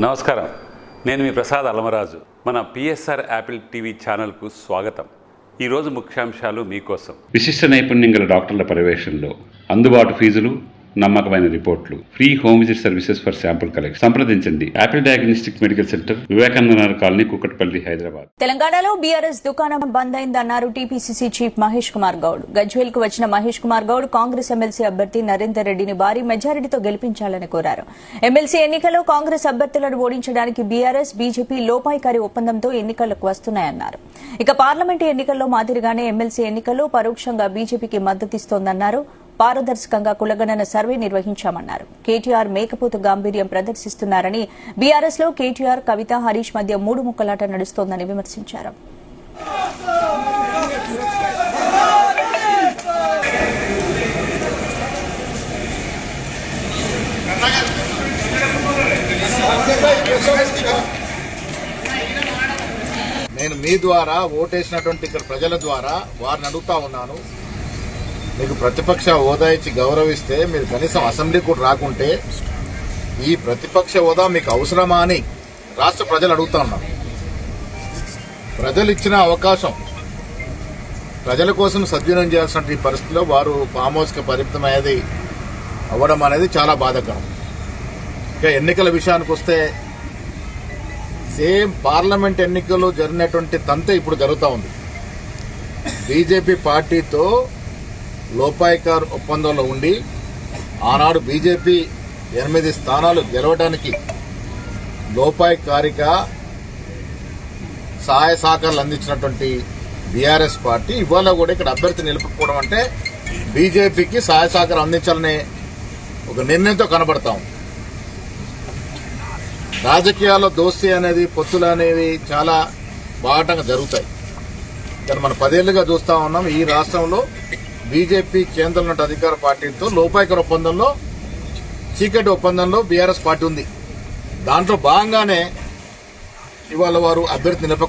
నమస్కారం. నేను మీ ప్రసాద్ అలమరాజు. మన పిఎస్ఆర్ యాపిల్ టీవీ ఛానల్కు స్వాగతం. ఈరోజు ముఖ్యాంశాలు మీకోసం. విశిష్ట నైపుణ్యం గల డాక్టర్ల పర్యవేక్షణలో అందుబాటు ఫీజులు నమ్మకమైన రిపోర్ట్లు. Free home visit services for sample collection. సంప్రదించండి. Apple diagnostic medical centre Vivekananda colony Kukatpally Hyderabad. తెలంగాణలో బీఆర్ఎస్ దుకాణం బంద్ అయిందన్నారు టీపీసీసీ చీఫ్ మహేష్ కుమార్ గౌడ్. గజ్వేల్కు వచ్చిన మహేష్ కుమార్ గౌడ్ కాంగ్రెస్ ఎమ్మెల్సీ అభ్యర్థి నరేందర్ రెడ్డిని భారీ మెజారిటీతో గెలిపించాలని కోరారు. ఎమ్మెల్సీ ఎన్నికల్లో కాంగ్రెస్ అభ్యర్థులను ఓడించడానికి బీఆర్ఎస్ బీజేపీ లోపాయికారి ఒప్పందంతో ఎన్నికలకు వస్తున్నాయన్నారు. ఇక పార్లమెంటు ఎన్నికల్లో మాదిరిగానే ఎమ్మెల్సీ ఎన్నికల్లో పరోక్షంగా బీజేపీకి మద్దతిస్తోందన్నారు పారదర్శకంగా కులగణన సర్వే నిర్వహించామన్నారు. కేటీఆర్ మేకపోతు గాంభీర్యం ప్రదర్శిస్తున్నారని బీఆర్ఎస్లో కేటీఆర్ కవిత హరీష్ మధ్య మూడు ముక్కలాట నడుస్తోందని విమర్శించారు. నేను మీ ద్వారా ఓటేసినటువంటి ఇక్కడ ప్రజల ద్వారా వారిని అడుగుతా ఉన్నాను. మీకు ప్రతిపక్ష హోదా ఇచ్చి గౌరవిస్తే మీరు కనీసం అసెంబ్లీ కూడా రాకుంటే ఈ ప్రతిపక్ష హోదా మీకు అవసరమా అని రాష్ట్ర ప్రజలు అడుగుతా ఉన్నారు. ప్రజలు ఇచ్చిన అవకాశం ప్రజల కోసం సద్వినియోగం చేయాల్సిన పరిస్థితిలో వారు ఫామ్ హౌస్కి పరిమితమయ్యేది అవ్వడం అనేది చాలా బాధాకరం. ఇక ఎన్నికల విషయానికి వస్తే సేమ్ పార్లమెంట్ ఎన్నికలు జరిగినటువంటి తంతే ఇప్పుడు జరుగుతూ ఉంది. బీజేపీ పార్టీతో లోపాయికార్ ఒప్పందంలో ఉండి ఆనాడు బీజేపీ ఎనిమిది స్థానాలు గెలవడానికి లోపాయికారిక సహాయ సహకారాలు అందించినటువంటి బీఆర్ఎస్ పార్టీ ఇవాళ కూడా ఇక్కడ అభ్యర్థి నిలుపుకోవడం అంటే బీజేపీకి సహాయ సహకారం అందించాలనే ఒక నిర్ణయంతో కనబడతాం రాజకీయాల్లో దోస్తి అనేది పొత్తులు అనేవి చాలా బాటంగా జరుగుతాయి. కానీ మనం పదేళ్ళుగా చూస్తా ఉన్నాం ఈ రాష్ట్రంలో బీజేపీ కేంద్రంలో అధికార పార్టీతో లోపాయకర ఒప్పందంలో చీకటి ఒప్పందంలో బీఆర్ఎస్ పార్టీ ఉంది. దాంట్లో భాగంగానే ఇవాళ వారు అభ్యర్థి నిలప